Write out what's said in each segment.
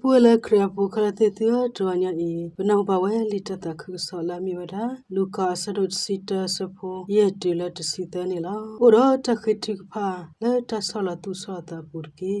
ပွေလေခရပူခရတေတီယဒရညာဤဘနောဘဝဲလီတတခုဆောလာမီဝဒလူကာဆဒုစီတဆဖိုယေတီလတစီတနေလာဥရတခိတိဖာလက်တဆောလာသူဆောတာပူကေ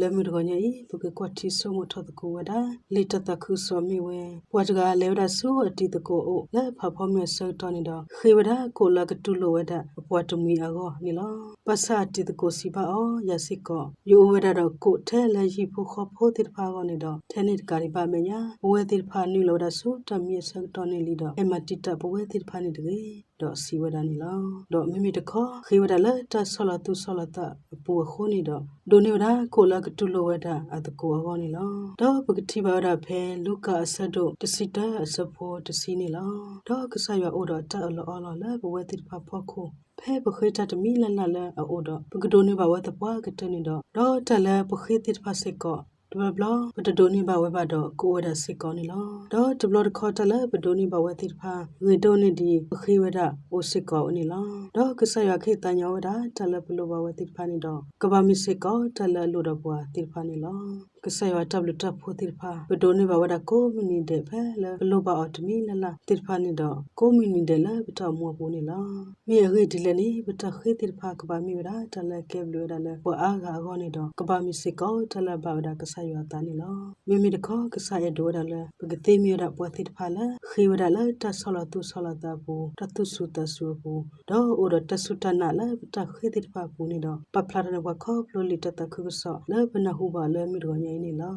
လေမီရဂညာဤပုကကွတ်တီဆုမထတကူဝဒလီတတခုဆောမီဝဲပွားတကလေဝဒဆူအတီတကိုအိုလက်ဖဖောမေဆောတနေတော့ခေဝဒကိုလကတူလိုဝဒပွားတမီအကောနီလာပစတီတကိုစီပါအောယစိကောယိုဝဒတော့ကိုထဲလေရှိဖို့ခဖို့တိဖာကောနေတော့ထဲနေတကာရီပါမညာဘဝတိဖာနီလိုဒဆူတမီဆောတနေလီတော့အမတိတဘဝတိဖာနေတကေတော့စီဝဒနီလောတော့မိမိတခေါ်ခေဝဒလက်တဆောလာသူဆောလာတပူခိုးနေတော့ဒိုနေဝဒကိုလကတူလိုဝဒအတကိုအောနေလောတော့ပကတိပါဒဖဲလူကာအဆက်တို့တစီတအစဖို့တစီနေလောတော့ကဆရအိုတော့တအလောအလောလဲဘဝတိဖာဖောက်ခိုးဖဲပခိတတမီလလလအိုတော့ပကဒိုနေဘဝတပွားကတနေတော့တော့တလဲပခိတိဖာစေကော ဒဘလဘဒဒိုနီဘဝဘတော့ကိုဝဒစစ်ကောနီလောတော့ဒဘလခေါ်တလဲဘဒိုနီဘဝတိဖာဝေဒိုနီဒီခိဝဒအိုစစ်ကောနီလောတော့ကဆရခေတညောဝဒတလဲဘလဘဝတိဖာနီတော့ကဘာမီစစ်ကောတလဲလို့တော့ဘွာတိဖာနီလော ကဆရတဘလတဖို့တိဖာဘဒိုနီဘဝဒကိုမီနီတဲ့ဖဲလဲဘလဘအော်တမီလလတိဖာနီတော့ကိုမီနီတဲ့လဲဘတမောပူနီလောမြေရိဒီလနီဘတခေတိဖာကဘာမီဝဒတလဲကဲဘလဝဒလဲဘွာအားကအောနီတော့ကဘာမီစစ်ကောတလဲဘဝဒကဆရတာနီလောမိမိတခေါကဆရဒိုဒါလဲပကတိမီရပွားတိဖာလဲခေဝဒလဲတဆလတုဆလတာဘူတတုစုတဆူဘူဒေါ်အိုရတဆုတနာလဲတခေတိဖာဘူနီတော့ပပလာရနဘခေါပလိုလီတတခုဆောလဲဘနဟုပါလဲမိရောညိနေလော